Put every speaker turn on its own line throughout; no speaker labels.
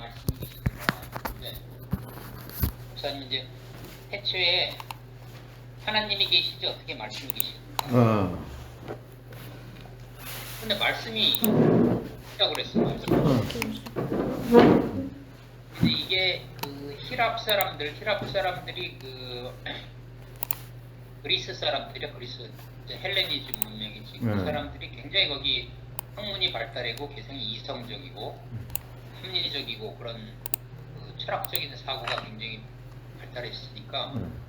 네.
주님 말씀이 계시더라. 네. 목사님 이제 태초에 하나님이 계시지 어떻게 말씀이 계십니까?
어.
근데 말씀이 있다고 그랬어. 말씀.
어.
근데 이게 그 히랍 사람들, 히랍 사람들이 그 그리스 사람들이야 그리스 헬레니즘 문명이지. 그
네.
사람들이 굉장히 거기 학문이 발달하고 굉장히 이성적이고 합리적이고 그런 그 철학적인 사고가 굉장히 발달했으니까
음.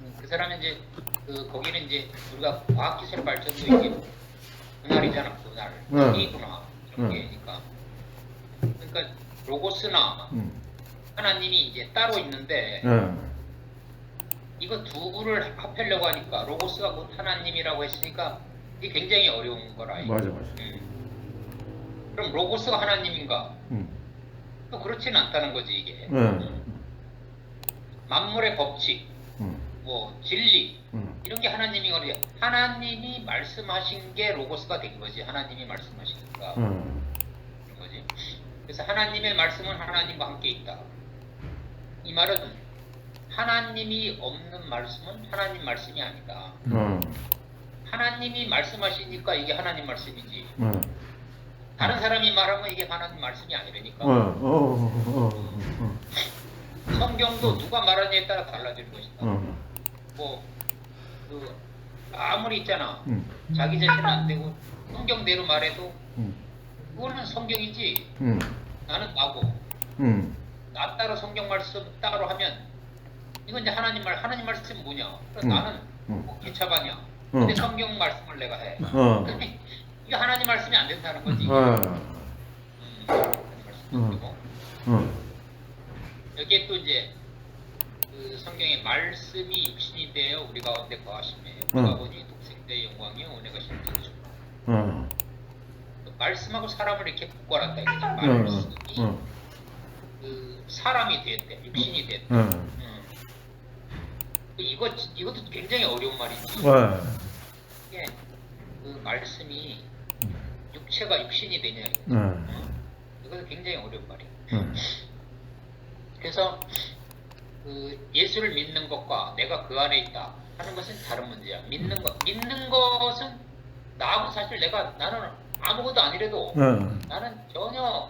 음, 그 사람은 이제 그 거기는 이제 우리가 과학 기술 발전도 이게 분할이잖아 분할
네.
이구나 이런
네.
게니까 그러니까 로고스나
음.
하나님이 이제 따로 있는데
예.
이거 두 부를 합하려고 하니까 로고스가 곧 하나님이라고 했으니까 이게 굉장히 어려운 거라.
맞아 맞아.
음. 그럼 로고스가 하나님인가?
음.
또 그렇지는 않다는 거지 이게
예.
만물의 법칙,
음.
뭐 진리
음.
이런 게 하나님이거든요. 하나님이 말씀하신 게 로고스가 된 거지. 하나님이 말씀하시니까
음.
그런 거지. 그래서 하나님의 말씀은 하나님과 함께 있다. 이 말은 하나님이 없는 말씀은 하나님 말씀이 아니다.
어.
하나님이 말씀하시니까 이게 하나님 말씀이지.
어.
다른 사람이 말하면 이게 하나님 말씀이 아니라니까.
어. 어. 어. 어.
성경도 누가 말하느냐에 따라 달라지는 것이다.
어.
뭐, 그, 아무리 있잖아.
음.
자기 자신은 안 되고, 성경대로 말해도,
음.
그거는 성경이지.
음.
나는 나고,
음.
나 따로 성경 말씀 따로 하면, 이건 이제 하나님 말, 하나님 말씀이 뭐냐? 그럼
음.
나는
음.
뭐 개차반이야. 근데
어.
성경 말씀을 내가 해.
어.
이게 하나님 말씀이 안 된다는 거지.
어.
음,
음.
여기에 또 이제 그 성경에 말씀이 육신이 되어 우리 가운데 거하시며 우리가
음.
보니 독생자의 영광이 은혜가 실제죠.
어.
말씀하고 사람을 이렇게 붙거란다 이거죠.
어.
말씀이
어.
그 사람이 됐대, 육신이 됐대.
어.
음. 그 이거 이것도 굉장히 어려운 말이지.
와.
이게 그 말씀이 육체가 육신이 되냐 이거.
어.
음. 이것도 굉장히 어려운 말이야.
어.
그래서 그 예수를 믿는 것과 내가 그 안에 있다 하는 것은 다른 문제야. 믿는 것, 믿는 것은 나하고 사실 내가 나는 아무것도 아니래도
어.
나는 전혀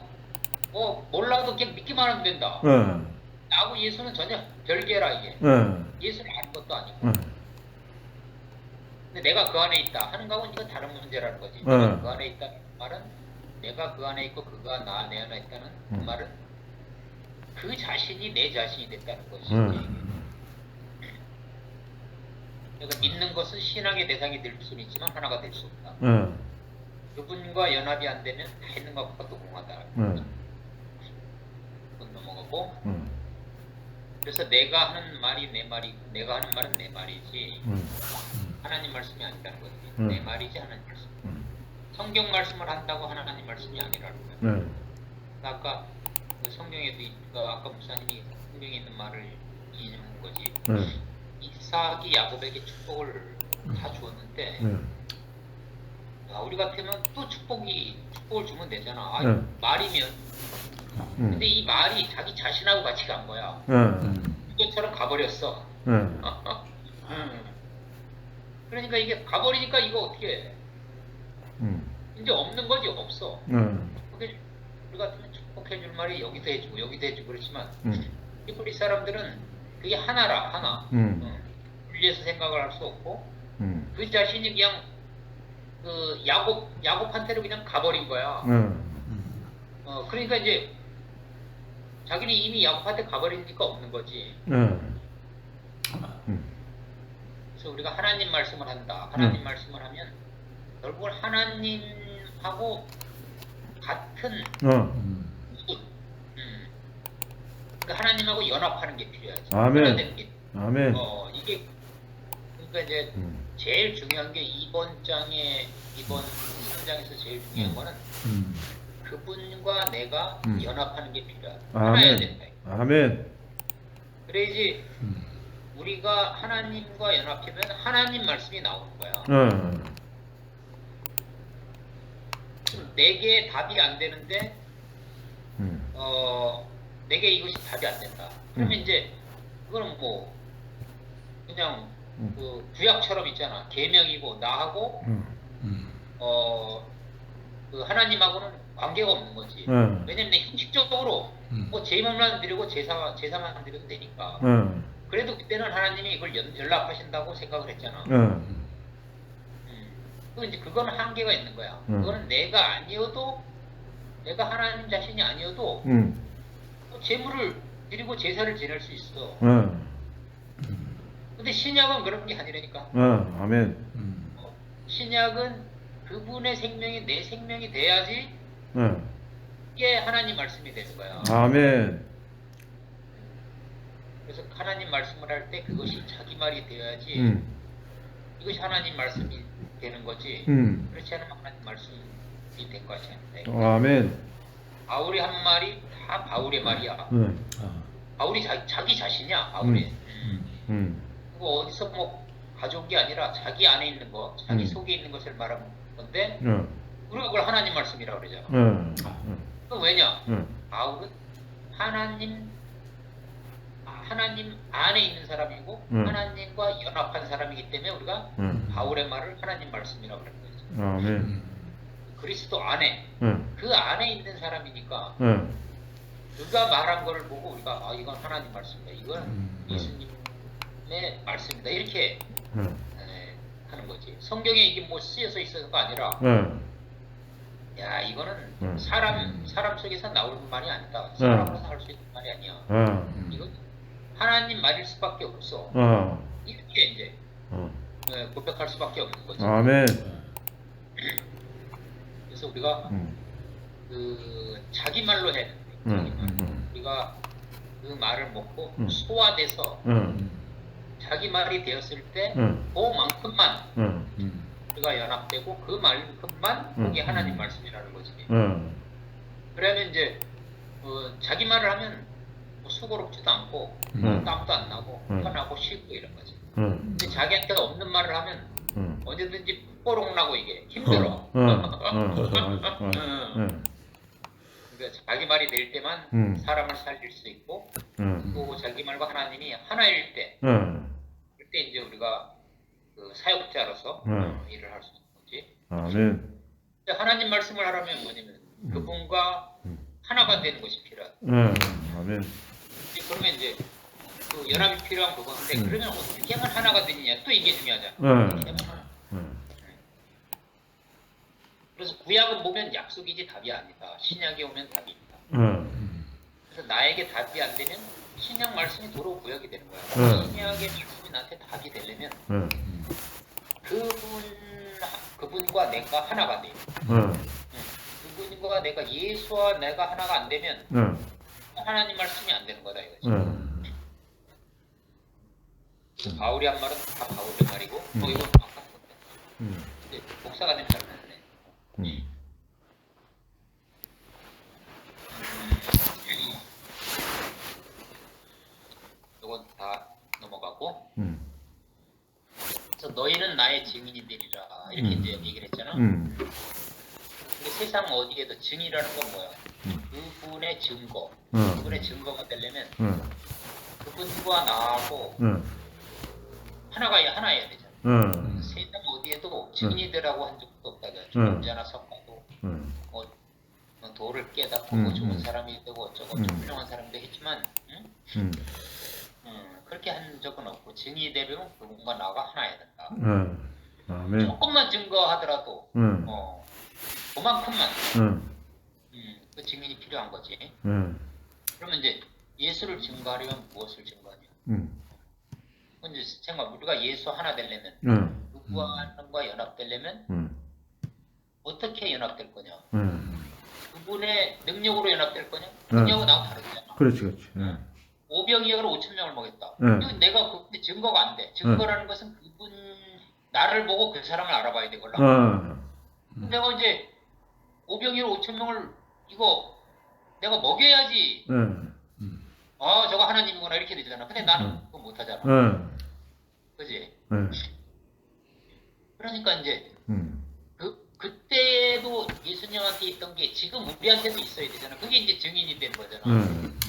뭐 몰라도 그냥 믿기만 하면 된다.
어.
나하고 예수는 전혀 별개라 이게.
어.
예수를 아는 것도 아니고.
어.
근데 내가 그 안에 있다 하는 거하고는 이건 다른 문제라는 거지.
네.
그 안에 있다는 말은 내가 그 안에 있고 그가 나 내 안에 있다는 그
음.
말은 그 자신이 내 자신이 됐다는 것이지.
어.
그러니까 믿는 것은 신앙의 대상이 될 수는 있지만 하나가 될 수 없다.
어.
그분과 연합이 안 되면 다 있는 것과 또 공하다.
어.
그건 넘어가고
어.
그래서 내가 하는 말이 내 말이 내가 하는 말은 내 말이지
어.
하나님 말씀이 아니라는 거지.
음.
내 말이지 하나님 말씀.
음.
성경 말씀을 한다고 하나님 말씀이 아니라는 거야.
네.
아까 그 성경에도 있- 그 아까 목사님이 성경에 있는 말을 인용한 거지.
네.
이삭이 야곱에게 축복을 다 주었는데
네.
아, 우리 같으면 또 축복이 축복을 주면 되잖아. 아,
네.
말이면.
음.
근데 이 말이 자기 자신하고 같이 간 거야.
네.
이것처럼 가버렸어.
네.
음. 그러니까 이게 가버리니까 이거 어떻게 해?
음.
이제 없는 거지 없어.
네.
그게 우리 같으면 축복해 줄 말이 여기도 해주고 여기도 해주고 그렇지만
음.
이 우리 사람들은 그게 하나라 하나.
음.
어. 분리해서 생각을 할 수 없고
음.
그 자신이 그냥 그 야곱 야곱한테로 그냥 가버린 거야.
네.
어 그러니까 이제 자기는 이미 야곱한테 가버리니까 없는 거지.
네.
그래서 우리가 하나님 말씀을 한다. 하나님
음.
말씀을 하면 결국은 하나님하고 같은
어.
분. 음. 그러니까 하나님하고 연합하는 게 필요하지.
아멘.
게.
아멘.
어 이게 그러니까 이제
음.
제일 중요한 게 이번 장에 이번 3장에서 제일 중요한
음.
거는
음.
그분과 내가
음.
연합하는 게 필요하다.
아멘. 아멘.
그래야지 우리가 하나님과 연합하면 하나님 말씀이 나오는 거야.
어.
지금 네 개의 답이 안 되는데
음.
어, 어 내게 이것이 답이 안 된다. 그러면 이제 그거는 뭐 그냥
음.
그 구약처럼 있잖아. 계명이고 나하고
음.
음.
어그 하나님하고는 관계가 없는 거지.
응.
왜냐면 내 형식적으로
음.
뭐 제물만 드리고 제사 제사만 드리면 되니까.
응.
그래도 그때는 하나님이 이걸 연, 연락하신다고 생각을 했잖아.
응.
음. 그 이제 그거는 한계가 있는 거야.
음.
그거는 내가 아니어도 내가 하나님 자신이 아니어도
응.
뭐 제물을 드리고 제사를 지낼 수 있어.
응.
근데 신약은 그런 게 아니라니까.
응. 아멘.
음.
신약은 그분의 생명이 내 생명이 돼야지
응.
이게 하나님 말씀이 되는 거야.
아멘.
그래서 하나님 말씀을 할 때 그것이 자기 말이 되어야지
응.
이것이 하나님 말씀이 되는 거지.
응.
그렇지 않으면 하나님 말씀이 된 것이 아닌데.
아멘.
바울이 한 말이 다 바울의 말이야.
응.
아.
바울이 자, 자기 자신이야. 바울이.
음.
음.
응.
그거 어디서 뭐 가져온 게 아니라 자기 안에 있는 거, 자기
음.
속에 있는 것을 말하는 건데
응.
우리가 그걸 하나님 말씀이라고 그러잖아.
응.
그 왜냐?
응.
바울은 하나님 아, 하나님 안에 있는 사람이고
음.
하나님과 연합한 사람이기 때문에 우리가
응.
바울의 말을 하나님 말씀이라고 그러는 거죠.
아멘.
음.
그리스도 안에
응.
그 안에 있는 사람이니까
응.
그가 말한 거를 보고 우리가 아 이건 하나님 말씀이다. 이건
음.
예수님의 말씀이다. 이렇게
응.
에, 하는 거지. 성경에 이게 뭐 쓰여서 있어서가 아니라
응.
야 이거는
음.
사람 사람 속에서 나오는 말이 아니다. 사람으로서 할수 있는 말이 아니야.
응.
이건 하나님 말일 수밖에 없어.
어.
이렇게 이제
어.
에, 고백할 수밖에 없는 거지.
아멘.
그래서 우리가
응.
그 자기 말로 해야 돼.
응.
자기 말.
응.
우리가 그 말을 먹고
음.
소화돼서
응.
자기 말이 되었을 때
응.
그만큼만
응.
음.
우리가 연합되고 그 말만큼만
음.
그게 하나님 말씀이라는 거지.
응.
그러면 이제 어, 자기 말을 하면 뭐 수고롭지도 않고
음.
땀도 안 나고
음.
편하고 쉽고 이런 거지.
응.
근데 자기한테 없는 말을 하면
응.
언제든지 뽀록 나고 이게 힘들어.
응. 응. 응.
음.
응.
그러니까 자기 말이 될 때만
음.
사람을 살릴 수 있고
응.
또 자기 말과 하나님이 하나일 때
응.
그때 이제 우리가 그 사역자로서
음.
어, 일을 할 수 있는 거지.
아멘.
근데 하나님 말씀을 하려면 뭐냐면 그분과
음.
하나가 되는 것이 필요하다.
응. 아멘.
그러면 이제 그 연합이 필요한 그건데
음.
그러면 어떻게 하면 하나가 되느냐 또 이게 중요하잖아. 하나.
응.
그래서 구약은 보면 약속이지 답이 아니다. 신약에 오면 답이 있다.
응.
그래서 나에게 답이 안 되면 신약 말씀이 도로 구약이 되는 거야.
음.
신약의 말씀이 나한테 답이 되려면
응.
그분 그분과 내가 하나가 돼.
응.
그분과 내가 예수와 내가 하나가 안 되면
응.
하나님 말씀이 안 되는 거다 이거지.
응.
바울이 한 말은 다 바울의 말이고
음.
뭐 이건 건데.
응.
근데 목사가 되면 잘 모르네.
응.
이건 다 넘어가고
응.
그래서 너희는 나의 증인이 되리라 이렇게
음.
이제 얘기를 했잖아.
응.
세상 어디에도 증이라는 건 뭐야?
음.
그분의 증거.
응.
그분의 증거가 되려면
응.
그분과 나하고
응.
하나가 하나여야 되잖아.
응.
세상 어디에도 증인이라고 한 적도 없다.
음.
언제나 섞어도
응.
뭐, 뭐 도를 깨닫고
음,
뭐 좋은
음.
사람이 되고 어쩌고
음.
좀 훌륭한 사람도 했지만 응?
응.
음, 그렇게 한 적은 없고 증인이 되려면 그분과 나가 하나여야 된다.
응. 아멘.
조금만 증거하더라도
응.
어, 그만큼만
응.
음, 그 증인이 필요한 거지.
응.
그러면 이제 예수를 증거하려면 무엇을 증거하냐?
응.
그건 이제 생각 우리가 예수 하나 되려면
응.
그분과 하나님과 연합되려면
응.
어떻게 연합될 거냐?
응.
그분의 능력으로 연합될 거냐?
응.
능력은 나하고 다르잖아.
그렇지, 그렇지. 응.
오병이어로 5천 명을 먹였다.
응.
이거 내가 그분의 증거가 안 돼. 증거라는 것은 그분 나를 보고 그 사람을 알아봐야 되걸라.
응.
내가 이제 오병이어로 5천 명을 이거 내가 먹여야지.
응.
아 저거 하나님이구나 이렇게 되잖아. 근데 나는
응.
그거 못하잖아.
응.
그지?
응.
그러니까 이제
응.
그 그때도 예수님한테 있던 게 지금 우리한테도 있어야 되잖아. 그게 이제 증인이 된 거잖아.
음.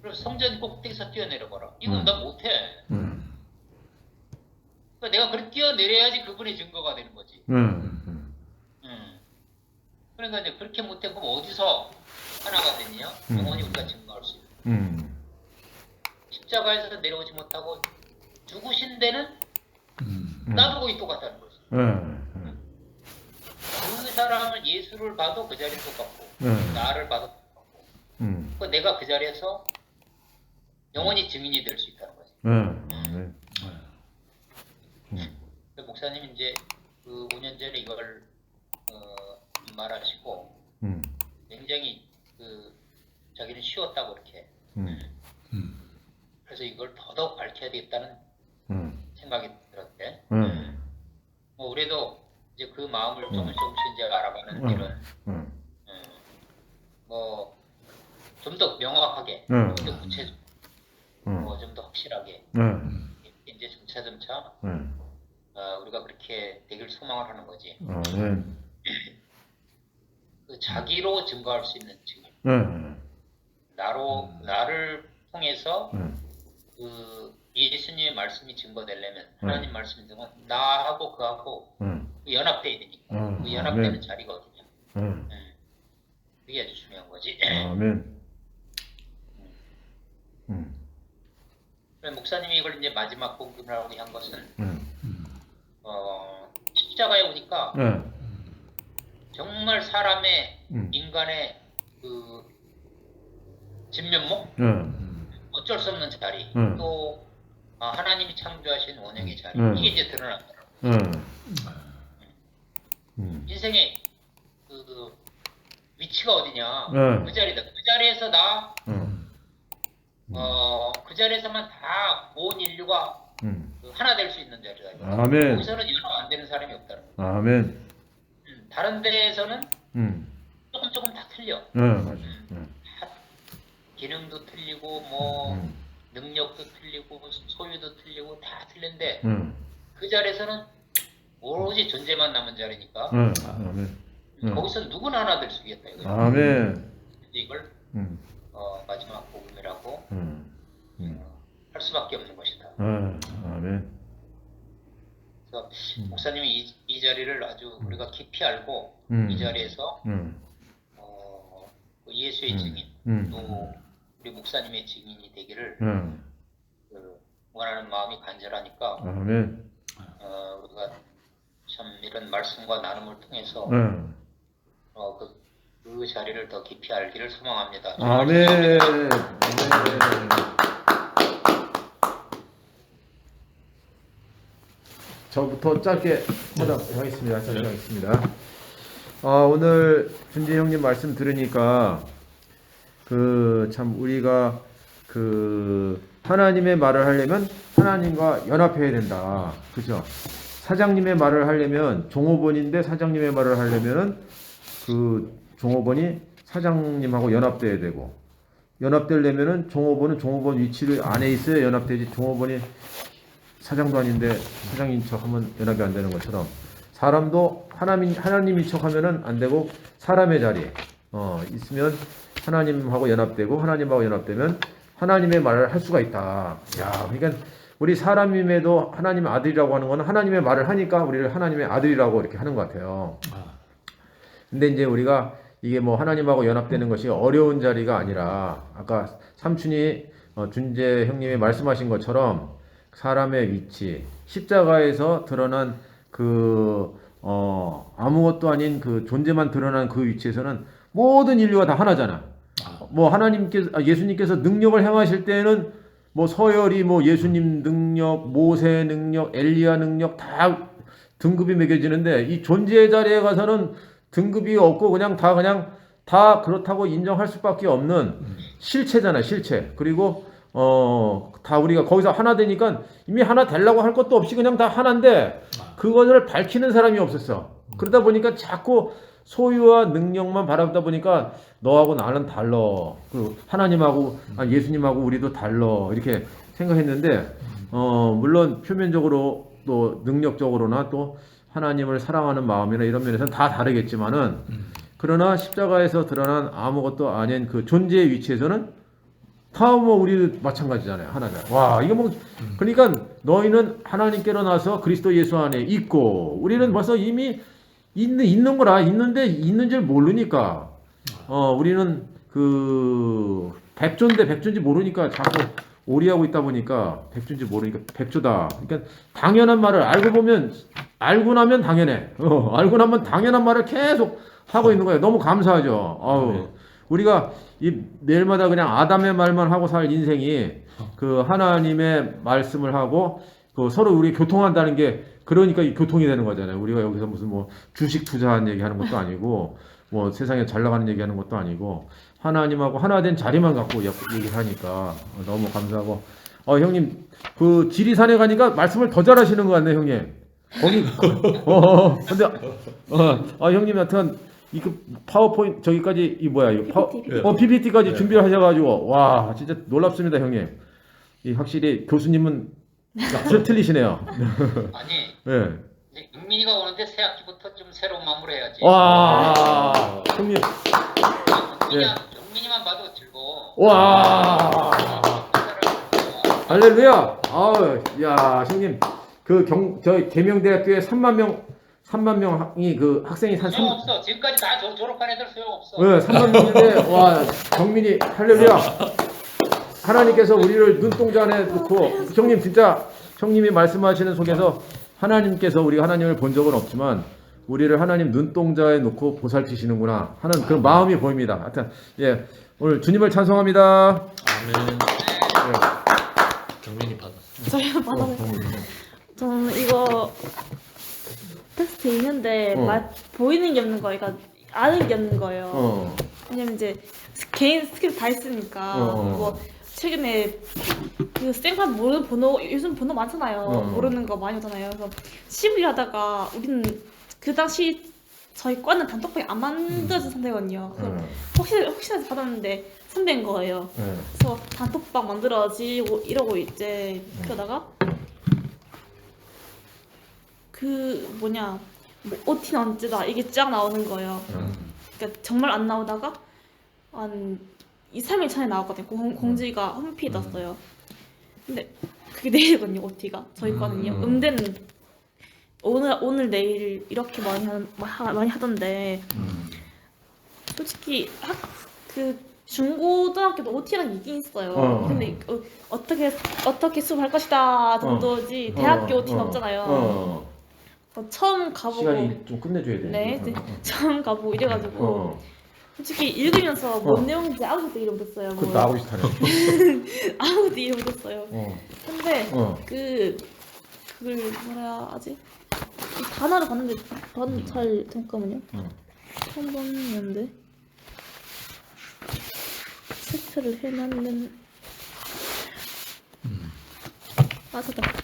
그럼 성전 꼭대기에서 뛰어내려봐라. 이건
음.
나 못해.
음.
그러니까 내가 그렇게 뛰어내려야지 그분의 증거가 되는 거지.
음. 음.
음. 그러니까 이제 그렇게 못해 그럼 어디서 하나가 되냐?
음.
영원히 우리가 증거할 수 있는.
음.
십자가에서 내려오지 못하고 죽으신 데는
음.
나보고 똑같다는 거지.
음.
그 사람은 예수를 봐도 그 자리는 똑같고
음.
나를 봐도 똑같고
음.
그 내가 그 자리에서 영원히 증인이 될 수 있다는 거지.
음. 음.
그 목사님 이제 그 5년 전에 이걸 어, 말하시고
음.
굉장히 그 자기는 쉬웠다고 이렇게
음.
그래서 이걸 더더욱 밝혀야 되겠다는
음.
생각이 들었대.
음.
뭐 우리도 이제 그 마음을 조금씩 조금씩 이제 알아가는
음.
이런
음.
음, 뭐좀 더 명확하게,
음.
좀더 구체적,
음.
뭐좀 더 확실하게
음.
이제 점차 점차
음.
어, 우리가 그렇게 되길 소망을 하는 거지.
아멘.
그 자기로 증거할 수 있는 증인,
음.
나로 나를 통해서
음.
그 예수님의 말씀이 증거되려면
음.
하나님 말씀이 증거 나하고 그하고
음.
연합돼야 되니까
음.
그 연합되는
아멘.
자리가 어디냐?
음.
음. 그게 아주 중요한 거지.
아멘. 음.
목사님이 이걸 이제 마지막 복음이라고 한 것은
음.
어, 십자가에 오니까
음.
정말 사람의
음.
인간의 그 진면목
음.
어쩔 수 없는 자리
음.
또 아, 하나님이 창조하신 원형의 자리
음.
이게 이제 드러났더라고.
음. 음.
인생의 그, 그 위치가 어디냐?
음.
그 자리다. 그 자리에서 나
음.
어, 그 자리에서만 다 온 인류가
음.
그 하나 될 수 있는 자리다.
아멘.
거기서는 연합 안 되는 사람이 없다는 거.
아멘.
음, 다른 데에서는
음.
조금 조금 다 틀려.
음. 맞아. 음.
기능도 틀리고 뭐
음.
능력도 틀리고 소유도 틀리고 다 틀린데
음.
그 자리에서는 오로지 존재만 남은 자리니까
음. 아멘. 음.
거기서 누구나 하나 될 수 있겠다 이거야.
아멘.
이걸
음.
어, 마지막 복음이라고
음. 음.
어, 할 수밖에 없는 것이다.
아, 아멘.
그래서
음.
목사님이 이, 이 자리를 아주 우리가 깊이 알고
음.
이 자리에서
음.
어, 그 예수의
음.
증인
음.
또 우리 목사님의 증인이 되기를
음.
그 원하는 마음이 간절하니까
아멘.
어, 우리가 참 이런 말씀과 나눔을 통해서
음.
어, 그, 그 자리를 더 깊이 알기를 소망합니다.
아멘. 아멘. 저부터 짧게 하겠습니다. 짧게 하겠습니다. 아, 오늘 준재 형님 말씀 들으니까 그 참 우리가 그 하나님의 말을 하려면 하나님과 연합해야 된다. 그죠? 사장님의 말을 하려면 종업원인데 사장님의 말을 하려면은 그 종업원이 사장님하고 연합돼야 되고 연합되려면은 종업원은 종업원 위치를 안에 있어야 연합되지 종업원이 사장도 아닌데 사장인 척 하면 연합이 안 되는 것처럼 사람도 하나님 하나님인 척 하면은 안 되고 사람의 자리에 어 있으면 하나님하고 연합되고 하나님하고 연합되면 하나님의 말을 할 수가 있다. 야, 그러니까 우리 사람임에도 하나님의 아들이라고 하는 거는 하나님의 말을 하니까 우리를 하나님의 아들이라고 이렇게 하는 것 같아요. 근데 이제 우리가 이게 뭐 하나님하고 연합되는 것이 어려운 자리가 아니라 아까 삼촌이 어, 준재 형님이 말씀하신 것처럼 사람의 위치 십자가에서 드러난 그 어, 아무것도 아닌 그 존재만 드러난 그 위치에서는 모든 인류가 다 하나잖아. 뭐 하나님께서 아, 예수님께서 능력을 행하실 때는 뭐 서열이 뭐 예수님 능력, 모세 능력, 엘리야 능력 다 등급이 매겨지는데 이 존재의 자리에 가서는 등급이 없고 그냥 다 그냥 다 그렇다고 인정할 수밖에 없는 실체잖아 실체. 그리고 어 다 우리가 거기서 하나 되니까 이미 하나 되려고 할 것도 없이 그냥 다 하나인데 그것을 밝히는 사람이 없었어. 그러다 보니까 자꾸 소유와 능력만 바라보다 보니까 너하고 나는 달라 그 하나님하고 아, 예수님하고 우리도 달라 이렇게 생각했는데 어 물론 표면적으로 또 능력적으로나 또 하나님을 사랑하는 마음이나 이런 면에서는 다 다르겠지만은 그러나 십자가에서 드러난 아무것도 아닌 그 존재의 위치에서는 다뭐 우리 마찬가지잖아요 하나잖아요. 와 이거 뭐 그러니까 너희는 하나님께로 나서 그리스도 예수 안에 있고 우리는 벌써 이미 있는 있는 거라 있는데 있는 줄 모르니까 어 우리는 그 백조인데 백조인지 모르니까 자꾸 오리하고 있다 보니까 백조인지 모르니까 백조다. 그러니까 당연한 말을 알고 보면 알고 나면 당연해. 어, 알고 나면 당연한 말을 계속 하고 있는 거예요. 너무 감사하죠. 어우,
네.
우리가 이 매일마다 그냥 아담의 말만 하고 살 인생이 그 하나님의 말씀을 하고 그 서로 우리 교통한다는 게 그러니까 이 교통이 되는 거잖아요. 우리가 여기서 무슨 뭐 주식 투자한 얘기 하는 것도 아니고 뭐 세상에 잘 나가는 얘기 하는 것도 아니고 하나님하고 하나 된 자리만 갖고 여- 얘기를 하니까 너무 감사하고 어 형님 그 지리산에 가니까 말씀을 더 잘하시는 것 같네 형님. 거기 어, 어 근데 어, 아 형님 하여튼 이그 파워포인트 저기까지 이 뭐야 이 파워
PPT.
어 PPT까지
네.
준비를 하셔가지고 와 진짜 놀랍습니다 형님. 이 확실히 교수님은 약간 틀리시네요.
아니
예.
이제 은민이가 오는데 새 학기부터 좀 새로운 마무리 해야지.
와 형님
은민이야, 은민이만 봐도 즐거워.
와 할렐루야. 아우 야 형님 그 경 저 계명대학교에 3만 명 3만 명이 그 학생이 한 3,
소용없어. 지금까지 다 졸- 졸업한 애들 소용없어.
네, 3만 명인데 와 경민이 할렐루야 하나님께서 우리를 눈동자 안에 놓고 형님 진짜 형님이 말씀하시는 속에서 하나님께서 우리가 하나님을 본 적은 없지만 우리를 하나님 눈동자에 놓고 보살피시는구나 하는 그런 마음이 보입니다. 하여튼 예 오늘 주님을 찬송합니다.
아멘.
예.
경민이 받았어.
저희가
어,
받아서. 저는 이거 텍스트 있는데
어.
말, 보이는 게 없는 거예요. 그러니까 아는 게 없는 거예요.
어.
왜냐면 이제 스- 개인 스킬 다 있으니까
어.
뭐 최근에 그 생판 모르는 번호 요즘 번호 많잖아요.
어.
모르는 거 많이 오잖아요. 그래서 시부리 하다가 우리는 그 당시 저희 과는 단톡방이 안 만들어진 상태거든요. 그래서
예.
혹시 혹시나 받았는데 선배인 거예요.
예.
그래서 단톡방 만들어지고 이러고 이제 그러다가 그 뭐냐 뭐 OT 언제다 이게 쫙 나오는 거예요. 그러니까 정말 안 나오다가 한 2, 3일 전에 나왔거든요. 공, 공지가 홈피에 떴어요. 근데 그게 내일이거든요. OT가 저희 거는요.
음.
음대는 오늘 오늘 내일 이렇게 많이 하- 많이 하던데
음.
솔직히 학 그 중고등학교도 OT랑 있긴 있어요.
어.
근데 어, 어떻게 어떻게 수업할 것이다 정도지
어.
대학교
어,
OT는
어.
없잖아요.
어.
어, 처음 가보고
시간이 좀 끝내줘야 돼.
네, 네.
어,
처음 가보고 이래가지고
어.
솔직히 읽으면서 뭔
어.
내용인지 아무것도 이해 못했어요.
그거
뭐.
나하고 비슷하네.
아무것도 이해 못했어요.
어.
근데
어.
그 그걸 뭐라 하지? 이 단어를 봤는데 반, 잘 잠깐만요.
어.
처음 봤는데 체크를 해놨는 아 찾다.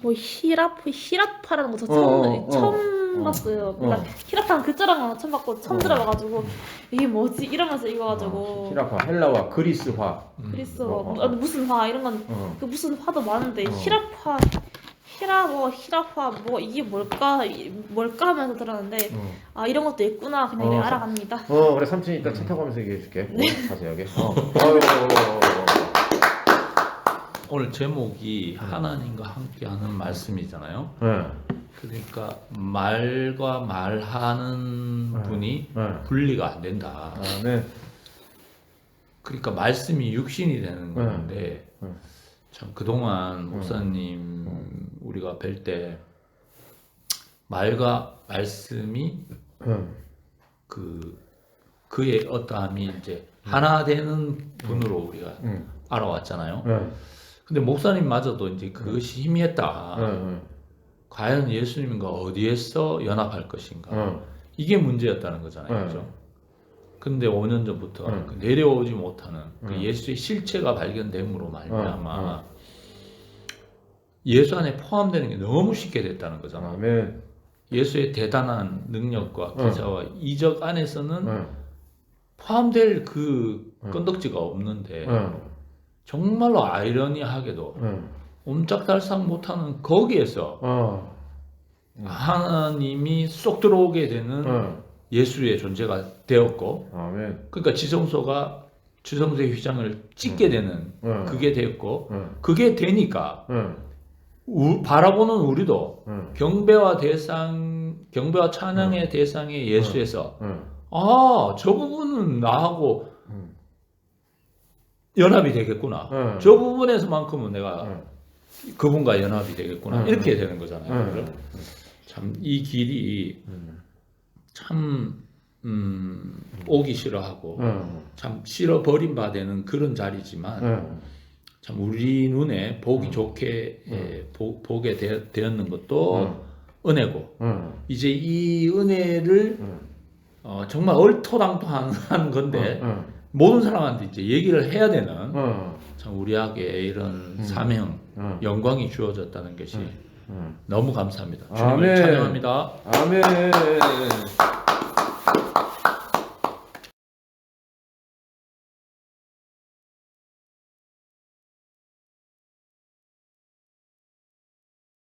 뭐 히라프 히라파라는 거 저 처음
어, 어, 어.
처음
어.
봤어요. 그러니까
어.
히라파는 글자랑 처음 봤고 처음
어.
들어봐가지고 이게 뭐지 이러면서 읽어가지고
어, 히라파, 헬라화, 그리스화.
그랬어.
어, 어.
아, 무슨 화 이런 건
어.
그 무슨 화도 많은데
어.
히라파 히라 뭐 히라파 뭐 이게 뭘까 이- 뭘까 하면서 들었는데
어.
아 이런 것도 있구나 그냥
어.
알아갑니다.
어, 그래 삼촌이 이따 차 타고 하면서 얘기해 줄게.
네.
어, 자세하게. 어. 아유,
오늘 제목이 하나님과 함께하는 말씀이잖아요.
네.
그러니까 말과 말하는
네.
분이
네.
분리가 안 된다.
아, 네.
그러니까 말씀이 육신이 되는
네.
건데
네.
참 그동안 목사님 우리가 뵐 때 말과 말씀이
네.
그 그의 어떠함이 이제 하나 되는 분으로 우리가
음.
알아왔잖아요.
네.
근데 목사님마저도 이제 그것이 희미했다.
네. 네.
과연 예수님과 어디에서 연합할 것인가?
어.
이게 문제였다는 거잖아요.
네.
그죠? 근데 5년 전부터
네.
그 내려오지 못하는 그
네.
예수의 실체가 발견됨으로 말미암아
네.
예수 안에 포함되는 게 너무 쉽게 됐다는 거잖아.
아멘.
예수의 대단한 능력과
네.
기사와 이적 안에서는
네.
포함될 그
네.
건덕지가 없는데
네.
정말로 아이러니하게도
네.
옴짝달싹 못하는 거기에서
어.
하나님이 쏙 들어오게 되는
어.
예수의 존재가 되었고
아멘.
그러니까 지성소가 지성소의 휘장을 찍게 되는
어.
그게 되었고
어.
그게 되니까
어.
우- 바라보는 우리도
어.
경배와 대상 경배와 찬양의 대상의 예수에서
어.
아저 부분은 나하고
음.
연합이 되겠구나
어.
저 부분에서만큼은 내가
어.
그분과 연합이 되겠구나
음.
이렇게 되는 거잖아요
음.
참이 길이
음.
참 음, 오기 싫어하고
어.
참 싫어 버림 바되는 그런 자리지만
어.
참 우리 눈에 보기
음.
좋게
음.
예, 보, 보게 되, 되었는 것도
어.
은혜고
어.
이제 이 은혜를
어.
어, 정말 얼토당토 한 한 건데
어.
모든 사람한테 이제 얘기를 해야 되는
어.
참 우리에게 이런
음.
사명
어.
영광이 주어졌다는 것이
어.
너무 감사합니다.
아멘.
주님을 찬양합니다.
아멘.